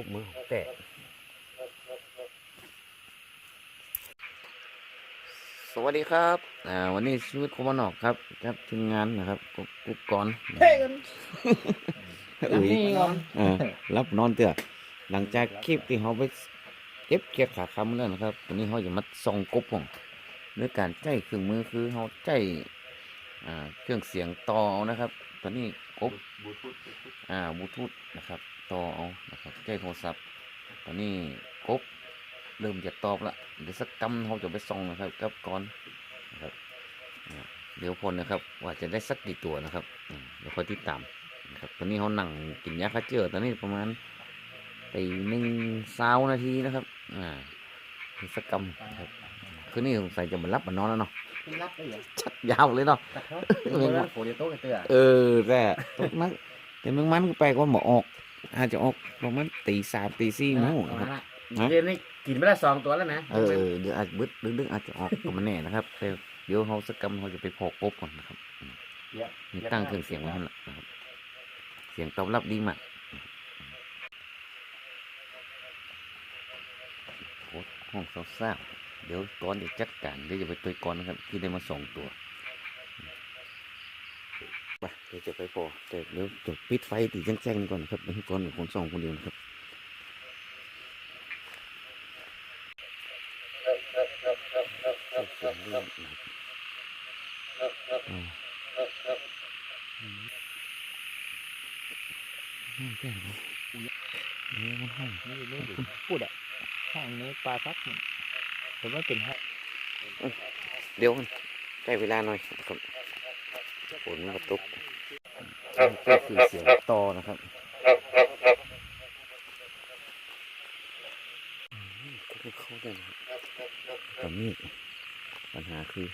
กุ๊บมือของแตะสวัสดีครับ อ่า วันนี้ชีวิตคมนอกครับ ครับทีมงานนะครับกุ๊บกุ๊บก่อนเฮ้ยกันเอ้ยนี่ก่อนเออรับนอนเตือหลังจากคลิปที่เขาไปเก็บเกียขาคำแล้วนะครับวันนี้เขาจะมาส่องกบของด้วยการใจเครื่องมือคือเขาใจอ่าเครื่องเสียงต่อเอานะครับ ตอนนี้กบบูทูธอ่าบลูทูธนะครับ ต่อเอานะครับ ใจโทรศัพท์ ตอนนี้กบเริ่มจะตอบละเดี๋ยวสักกำเขาจะไปส่องนะครับกับก่อนนะครับอ่าเดี๋ยวพลนะครับ ว่าจะได้สักกี่ตัวนะครับอืมเดี๋ยวคอยติดตามนะครับตอนนี้เขานั่งกินยาคัดเจือตอนนี้ประมาณตีหนึ่งสาวนาทีนะครับอ่าสักกำนะครับคืนนี้สงสัยจะมารับมานอนแล้วเนาะเป็นรับได้เหรอชัดยาวเลยเนาะตัดเขาเมื่อวันโฟเดโต้กันเตือเออแต่ตกมันแต่เมืองมันก็แปลว่าหมอออก อาจจะออกประมาณตีสามตีสี่โมงนะครับเรียนนี่กินไปแล้วสองตัวแล้วนะเออเออเดี๋ยวอาจบึดดึกๆอาจจะออกก็ไมันแน่นะครับแต่เดี๋ยวเขาสักกำเขาจะไปพอกบก่อนนะครับอืมมีตั้งเครื่องเสียงไว้ให้ละนะครับ เสียงตอบรับดีมากโอ้ห้องเศร้าๆเดี๋ยวก่อนจะจัดการเดี๋ยวจะไปตัวก่อนนะครับ ที่ได้มาสองตัว ไปเดี๋ยวจะไปพอแต่เดี๋ยวจดปิดไฟตีแจ้งๆก่อนนะครับก่อนเป็นคนสองคนเดียวนะครับห้องแก้วนะเดี๋ยมันห้องนี่ไม่ถึงพูดอะห้องนี้ปลาซักผมว่าเป็นห้องเดี๋ยวกันใกล้เวลาหน่อยครับฝนมาตก ก็คือเสียงต่อนะครับอืมก็คือเข้าได้นะครับตอนนี้ปัญหาคือ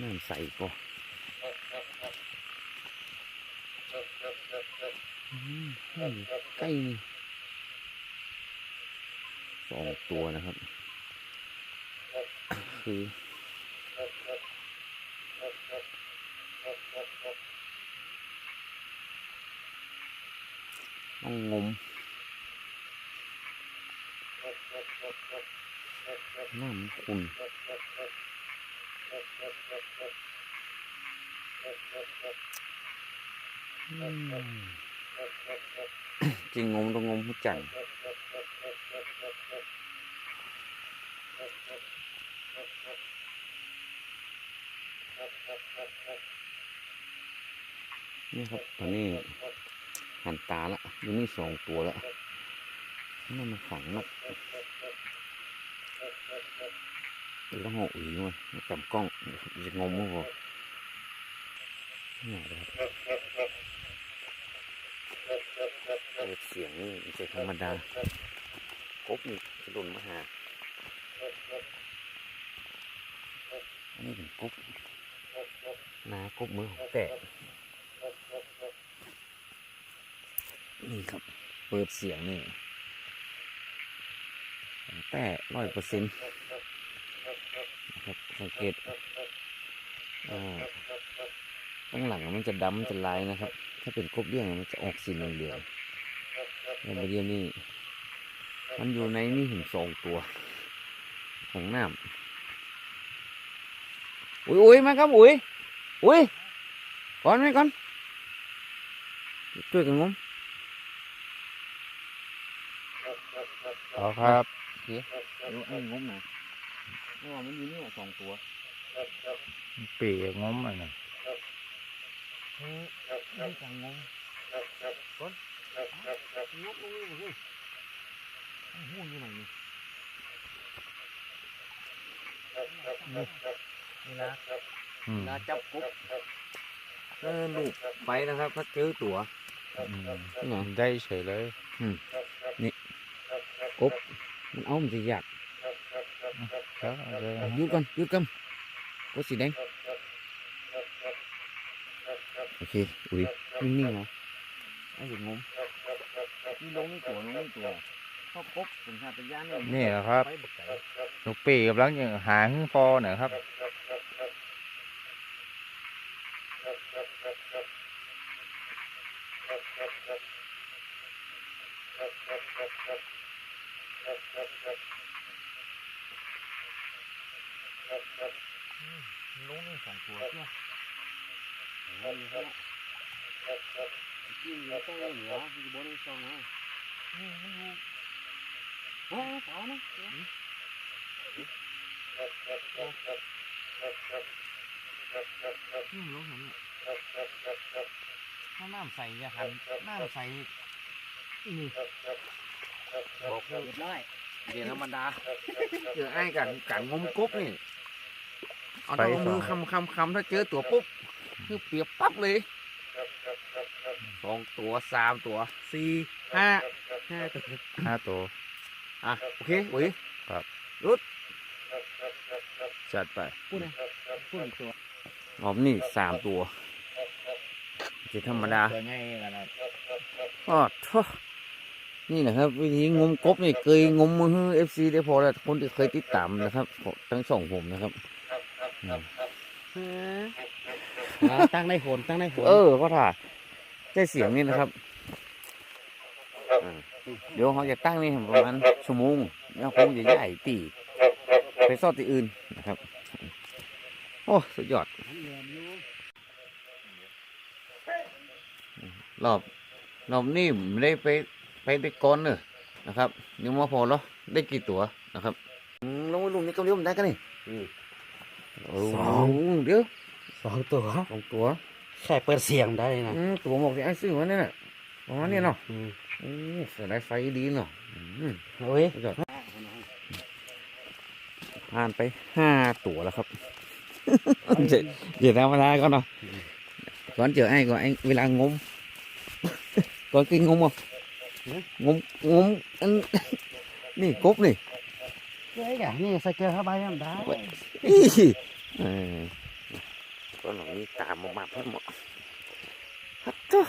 น้ำใสก็อืมให้อยู่ใกล้นี่สองตัวนะครับ คือ ต้องงมน้ำขุ่นจริงงมต้องงมหัวใจงนี่ครับตอนนี้ หันตาละยู่นี่สองตัวแล้วนั่นมันขังนกเลยต้องห่ออุ๋ยด้วยจับกล้องจะงมมั้งพอนี่ครับเสียงนี่ไม่ใช่ธรรมดากบนี่กระโดนมาหาอันนี้เป็นกบนากบมือของแตะ นี่ครับ เปิดเสียงนี่แต่ร้อยเปอร์เซ็นต์นะครับสังเกตอ่าข้างหลังมันจะดำมันจะลายนะครับ ถ้าเป็นกบเลี้ยงมันจะออกสีเหลืองๆแล้วเดียวนี้มันอยู่ในนี่ถึงสองตัว ของน้ำอุ้ยอุ้ยมาครับอุ้ยอุ้ยก่อนไหมก่อนช่วยกันงม อ๋อครับเดี๋ยวไอ้งมนะเพราะว่ามันอยู่เนี่ยสองตัวปีกงมอะนะเฮ้ยไม่จังงมก้นงบลงนี่เลยหูอยู่ไหนนี่เวลาอืมเวลาจับกุ๊บเออลูกไปนะครับถ้าเจอตัวอืมนี่ไงได้เฉยเลย กบมันเอามันจะยากครับเอาเลยหยุดกันหยุดกันกดสีแดงโอเคอุ้ยนิ่งๆนะไอ้อย่างงมนี่ลงนี่ตัวลงนี่ตัวเพราะกบเป็นชาติยานเนี่ยนี่แหละครับไปบักไก่ลูกปีกกำลังยังหาหึ่งฟอหน่อยครับ น ลุ งนี่สองตัวเพื่อกินแล้วก็เหลือพี่บอลซองนะนี่มันอยู่เฮ้ยเปล่านะนี่ลุงเห็นเนี่ยถ้าน้ำใสอย่าหันน้ำใสนี่บอกเรียบร้อยเดี๋ยวธรรมดาเจอไอ้กันกันงมกบนี่ เอาแต่เอามือคำคำคำถ้าเจอตัวปุ๊บคือเปรียบปั๊บเลยสองตัวสามตัวสี่ห้าห้าตัวห้าตัวอะโอเคอุ้ยจัดไปพูดนะพูดอีกตัวหอมนี่สามตัวจะธรรมดาตัวง่ายกันนะก็ท้อนี่นะครับ วิธีงมกบนี่เคยงมมือเอฟซีได้พอแล้วคนที่เคยติดตามนะครับของทั้งสองผมนะครับ อืมตั้งได้โหนตั้งได้โหนเออก็ถ่าใช้เสียงนี่นะครับอ่าเดี๋ยวเขาจะตั้งนี่ประมาณชั่วโมงแล้วคงจะใหญ่ตีไปซ่อนที่อื่นนะครับ โอ้สุดยอด รอบรอบนี้ไม่ได้ไปไปได้ก้อนเนอะนะครับยังมาพอแล้วได้กี่ตัวนะครับอืมลงไปลุงนี่กำเดียวมันได้กันนี่ โอ้เดี๋ยวสองตัวสองตัวแค่เปิดเสียงได้นะอืมตัวหมอกที่ไอ้ซื้อมาเนี่ยน่ะประมาณนี้เนาะอืมโอ้เสียดายไฟดีเนาะอืมโอ้ยสุดยอดผ่านไปห้าตัวแล้วครับเจ็ดเจ็ดธรรมดาก่อนเนาะก่อนเจอไอ้ก่อนไอ้เวลางมก่อนกินงมอะงมงมอันนี่กบนี่ เฮ้ยอะนี่ใส่เกลือเข้าไปยังได้อีเออก็หนองนี้ตามมามาเพิ่มหมดฮัตโต้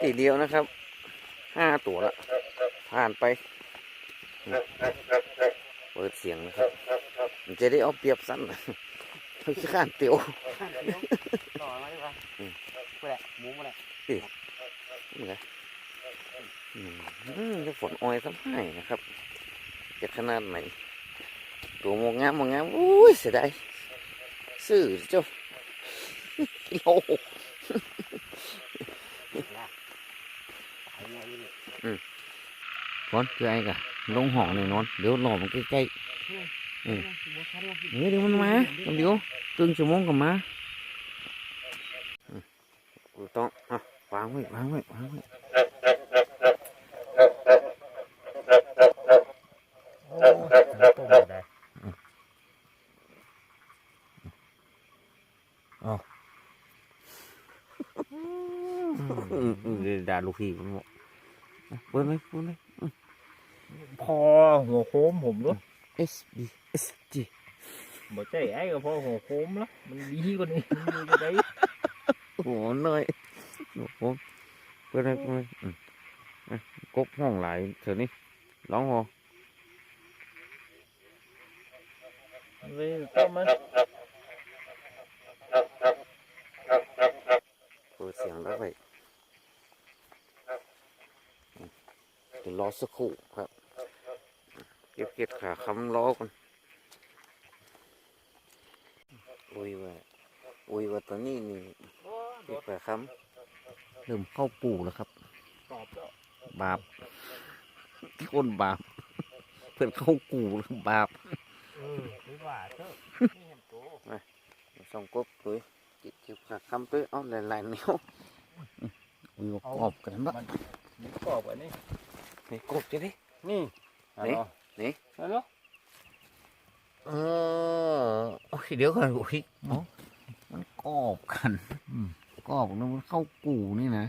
ตีเดียวนะครับห้าตัวละผ่านไป เปิดเสียงนะครับ มันจะได้เอาเปรียบสั้นไม่ใช่ข้านเตียวต่อมาดีกว่าอืมไปแหละหมูมาแหละนี่ไงอืมอืมจะฝนออยสักให้นะครับ จะขนาดไหน ตัวมองงามมองงามอุ้ยเสียดายซื้อเจ้ากิโลตายไงนี่ก่อนคือไอ้กะลงห้องหน่อยนอนเดี๋ยวรอมันใกล้อืมบัวคันวะๆเฮ้ยเดี๋ยวมันมาเดี๋ยวครึ่งชั่วโมงก็มาอืมกูต้องอะวางไว้วางไว้วางไว้ โอ้ตัวหมดได้ อืมอืมเดี๋ยวด่า ลูกพี่มันบอกอะเปิดเลยเปิดเลยพอหัวโค้มผมด้วย S B S G บ่ใจไอ้ก็พอหัวโค้มแล้วมันดีกว่านี้มันอยู่ได้โอ้โหหน่อยโอ้โหเปิดเลยเปิดเลยอืมอะกบห้องหลายเถอะนี่ร้องหอเลยต้มมันเปิดเสียงแล้วไปอืม เดี๋ยวรอสักครู่ครับ เก็บเก็บขาคำล้อก่อนอุ้ยว่าอุ้ยว่าตอนนี้นี่เก็บขาคำเริ่มเข้าปู่แล้วครับตอบแล้วบาปคนบาปเพื่อนเข้ากูแล้วบาปเออไม่ว่าเถอะนี่เห็นโตสองกบเลยจิตจิบขาคำตัวเอาหลายๆนิ้วอุ้ยว่ากรอบกันบ้ามีกรอบกว่านี้ นี่กบจะได้นี่นี่นี่เอาเนาะเออโอ้ยเดี๋ยวก่อนอุ้ยเอ้ามันกรอบกันกรอบแล้วมันเข้ากูนี่นะ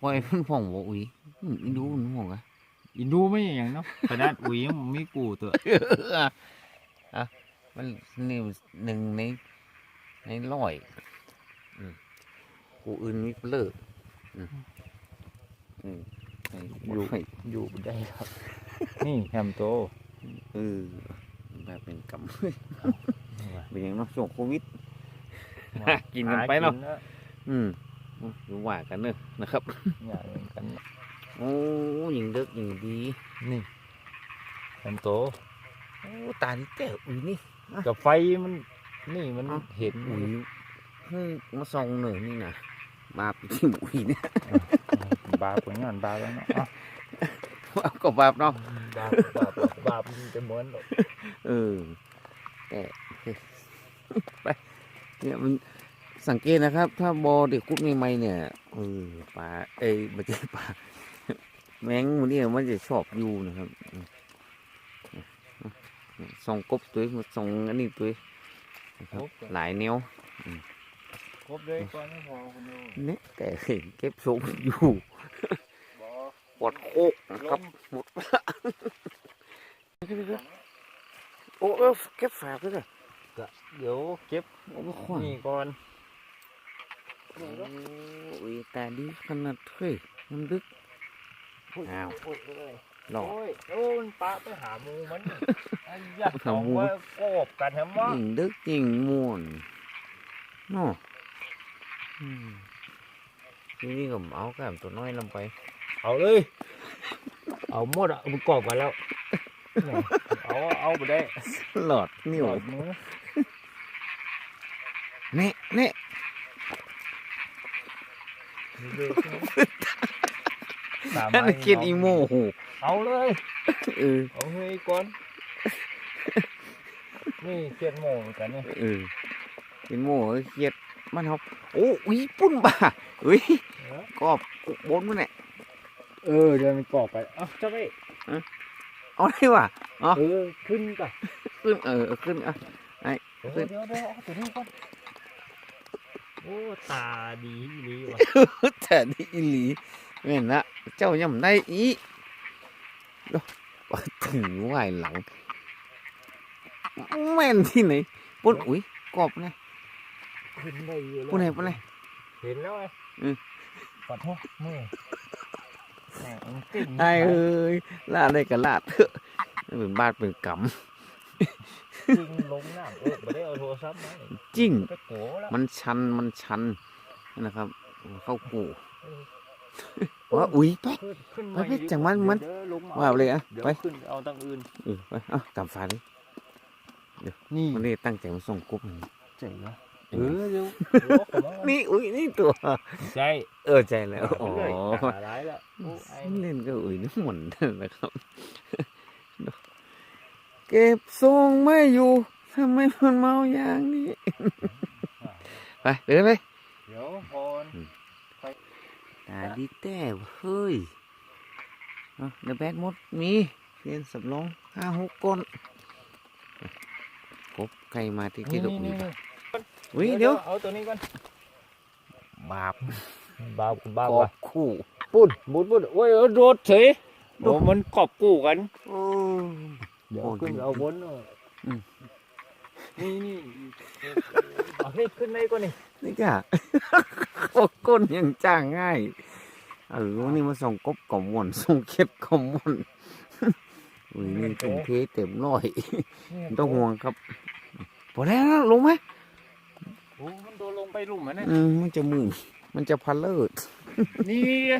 ปล่อยเพื่อนผ่องบอกอุ้ยอืมอีดูมันผ่องอะอินดูไม่อย่างเนาะขนาดอุ้ยยังมีกูตัวอะมันนี่หนึ่งในในร้อยอืมกูอื่นมีเปลือก อืมอืมไอ้อยู่ไอ้อยู่ได้ครับ นี่แฮมโตเออแบบเป็นกำเป็นอย่างเนาะช่วงโควิดกินกันไปเนาะอืมหรือว่ากันเนอะนะครับอย่างกันโอ้ยิงเด็กยิงดีนี่แอมโตโอ้ตานี่แก้วอุ้ยนี่กับไฟมัน นี่มันเอ้าเห็นอุ้ยเฮ้ยมาส่องหน่อยนี่นะมาปีที่อุ้ยเนี่ย บาปผลงานบาปแล้วเนาะอะเอาก็บาปเนาะบาปบาปบาปมันจะเหมือนหรอกเออแต่ไปเนี่ยมันสังเกตนะครับ ถ้าบอเด็กคุดใหม่ๆเนี่ยเออปลาเอ้ยไม่ใช่ปลาแมงมันเนี่ยมันจะชอบอยู่นะครับส่องกบตัวมาส่องอันนี้ตัวนะครับหลายแนว ครบเลยก่อนไม่พอคุณดูเนี่ยแต่เห็นเก็บทรงอยู่ ปวดโคกนะครับหมดละโอ้เออเก็บฝาด้วยเหรอเดี๋ยวเก็บโอ้ขวางนี่ก่อนโอ้ยตาดีขนาดเฮ้ยน้ำดึกอ้าวโอ้ยโอ้ยหลอกโอ้ยโอ้ยมันปะไปหาหมูมันไอ้ยาหาหมูเอว่าโกบกันแฮมว่ายิงดึกยิงม่วนเนาะอืมทีนี่ก็เอาแก้มตัวน้อยลงไป เอาเลย เอาหมดอะมันกรอบกันแล้วเนี่ยเอา เอาไปได้หลอดนิ้วกรอบมือเน่เน่สามนั่นไม้กินอีโมโหเอาเลยเออเอาเฮ้ยก่อนนี่เกียนโม่เหมือนกันเนี่ยเออกินโมเครียดมันเขาโอ้อุ้ยปุ้นบ่าอุ้ยกรอบบนมันเนี่ย เออเดี๋ยวมันกรอบไปเอ้าเจ้าไปเอาได้ว่ะเออขึ้นก่ะขึ้นเออขึ้นอะ เดี๋ยวเดี๋ยวเดี๋ยวเอาตัวนี้ก่อนโอ้ตาดีดีว่ะแต่นี่อีหลีแม่นละเจ้ายังได้อีโอ้ว่าถึงไหวหลังแม่นที่ไหนปุ้นอุ้ยกรอบเนี่ยขึ้นได้เยอะแล้วปุ้นไหนปุ้นไหน เห็นแล้วไงอืมปัดโทษมือแหม่มันติ่ง ไอ้เอ้ยลาดได้กับลาดเถอะเป็นบาดเป็นกรรมจริงลงน้ำเออไม่ได้เอาโทรศัพท์มาจริงไปโกแล้วมันชันมันชันนะครับ เข้ากูว่าอุ้ยไปขึ้นขึ้นไปมาไปจังมันมันเดี๋ยวลงมว่าเลยอะเดี๋ยวไปขึ้นเอาตั้งอื่นเออไปเอ้ากำฟ้าดินี่มันนี่ตั้งใจมาส่งกบมันเจ๋งนะ เออเดี๋ยวเดี๋ยวขอมาก่อนนี่อุ้ยนี่ตัวใช่เออใจแล้วอ๋อหาร้ายแล้วโอ้ไอ้เล่นก็อุ้ยนี่หมุนนะครับ เก็บทรงไม่อยู่ทำไมมันเมาอย่างนี้ ไปเดินไปเดี๋ยวพอนตาดีแต่เฮ้ยเอาเดอะแบดมดมีเรียนสำรองห้าหกก้นกบใครมาที่ที่ดอกนี่นี้นี่ อุ้ยเดี๋ยวเอาตัวนี้ก่อนบาปบ้าบ้ากอว่ะบคู่ปุ้นบุดบุดโอ้ยเออโดดเฉยโอ้มันกอบกู้กันโอ้เดี๋ยวโอ้ยขึ้นเอาบนเอออมนี่นี่เอาให้ขึ้นได้ก่อนนี่นี่กะโอ้ก้นยังจ้างง่ายเออวันนี้มาส่งกบกล่อมวนส่งเข็ดกล่อมวนอุ้ยนี่เป็นเทเต็มร้อยไม่ต้องห่วงครับพอแล้วนะลงไหม โอ้มันโดนลงไปหลุมมันนะอืมมันจะมึนมันจะพันเลิศนี่ไง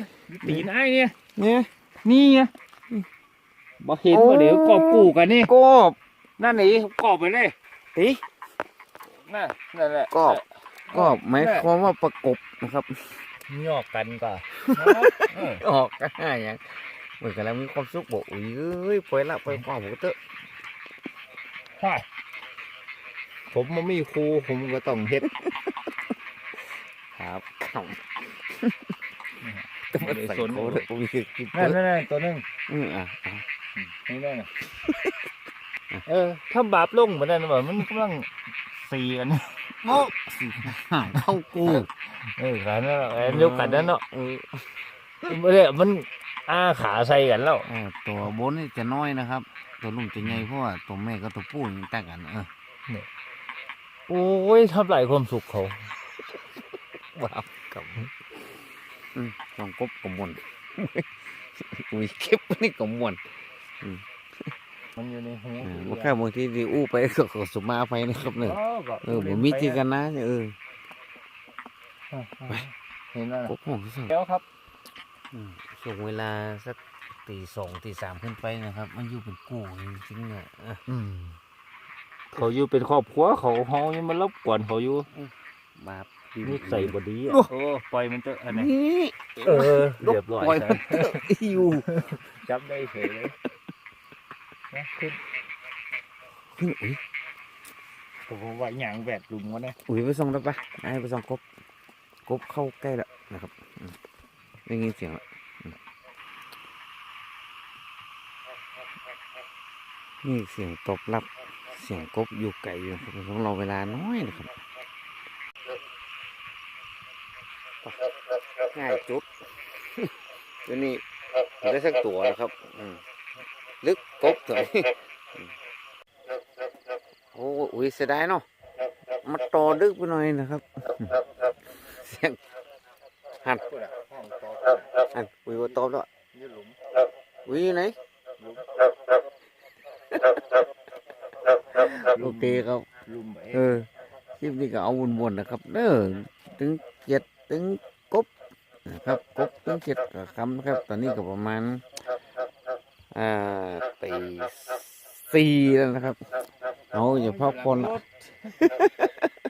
ตีนไอ้เนี่ยเนี่ยนี่ไงบ่เห็นโอ้ว่าเดี๋ยวกอบกู้กันนี่กบนั่นนี่กอบไปเลยตินั่นนั่นแหละกอบกบหมายความว่าประกบนะครับหยอกกันก่อนเออออกก็ง่ายอย่างเหมือนกันแล้วมีความสุขบอกอุ้ยเอ้ยปล่อยละปล่อยความผมเตอะใช่ ผมมันมีครูผมก็ต้องเฮ็ด ครับขำต้องมาไม่ได้ใส่สนโค้ดผมมีคือกินนั่นนั่นนั่นตัวนึงอืมอะอะนี่นั่นน่ะเออถ้าบาปลงเหมือนนั้นแบบมันกำลังสีกันนะโอ้ห่างเข้ากูเออกันนั่นแหละอันเดียวกันนั่นเนาะเออไม่ได้มันอ้าขาใส่กันแล้วเออตัวบนนี่จะน้อยนะครับ ตัวลุงจะใหญ่เพราะว่าตัวแม่กับตัวผู้ยังต่างกันเออ โอ้ยทำลายความสุขเขาว้าวกับอืมลองกบกับมวนอุ้ยเก็บไว้นี่กับมวนมันอยู่ในหูอ่าบ่แค่บางทีที่อู้ไปก็ขอสุมาไปนะครับเนี่ยเออก็เออผมมีที่กันนะเออไปเห็นไหมกบห้องที่สองแล้วครับอืมช่วงเวลาสักตีสองตีสามขึ้นไปนะครับ มันอยู่เป็นกูจริงๆเนี่ยอะอืม เขาอยู่เป็นครอบครัวเขาเฮายังมารบกวนเขาอยู่บาปนี่ใส่บดีอะโอ้ปล่อยมันเถอะอันนี้นี่เออเรียบร้อยปล่อยใช่มันเถอะอยู่จับได้เฉยเลยนะขึ้นขึ้นอุ้ยผมว่าหยางแบดลุมวะเนี่ยอุ้ยไปส่องได้ปะไอ้ไปส่องกบกบเข้าใกล้แล้วนะครับอืมได้ยินเสียงแล้วอืมนี่เสียงตอบรับเสียงกบอยู่ไกลอยู่นะครับต้องรอเวลาน้อยนะครับง่ายจุดตัวนี้ได้สักตัวแล้วครับอืมลึกกบตัวนี้อืมโอ้อุ้ยเสียดายเนาะมาต่อดึกไปหน่อยนะครับอืมเสียงหันพูดอะห้องต่อหันอุ้ยว่าตอบแล้วยืดหลุ มอุ้ยอยู่ไหนหลุมโอเคครับหลุมไปเออคลิปนี้ก็เอาวนๆนะครับเด้อถึงเจ็ดถึงกบนะครับกบถึงเจ็ดก็คำนะครับ ตอนนี้ก็ประมาณอ่าตีสี่แล้วนะครับเอาอย่าพักผ่อนละ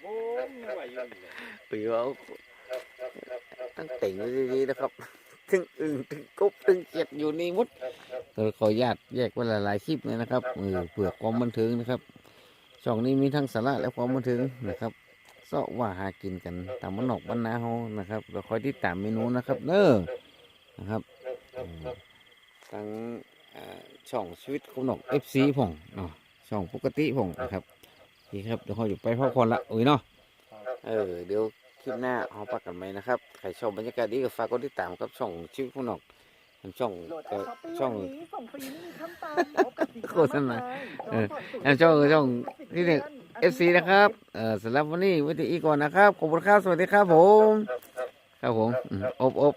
โอ้ยไม่ไหวอยู่เลยปีเอาตั้งเต่งไว้ดีๆนะครับ ถึงอึ่งถึงกบถึงเจ็ดอยู่นี่หมด ก็ขออนุญาตแยกไว้หลายๆคลิปเลยนะครับเออเพื่อความบันเทิงนะครับ ช่องนี้มีทั้งสาระและความบันเทิงนะครับเสาะว่าหากินกันตามมันนอกบ้านนาเฮานะครับเราคอยติดตามเมนูนะครับเน้อนะครับอืมทั้งอ่าช่องชีวิตคนนอก FC ผ่องเนาะช่องปกติผ่องนะครับนี่ครับเดี๋ยวเขาอยู่ไปพักผ่อนละอุ้ยเนาะเออเดี๋ยวคลิปหน้าเอาปักกันไหมนะครับใครชอบบรรยากาศดีก็ฝากกดติดตามครับช่องชีวิตคนนอก ช่องโหลดเอ่แออปช้อปปี้ช่อง วันนี้ส่งฟรีไม่มีขั้นตอนพบกับสินโฆค้าษณามากมายเออพร้มผ่อนแล้วช่องศูนย์ช่อง10ที่เนี่ยดืเอฟซีนะครับ เอ่อสำหรับวันนี้ไว้ที่อีกก่อนนะครับ ขอบคุณครับ สวัสดีครับผม ครับผมอืมอบอบ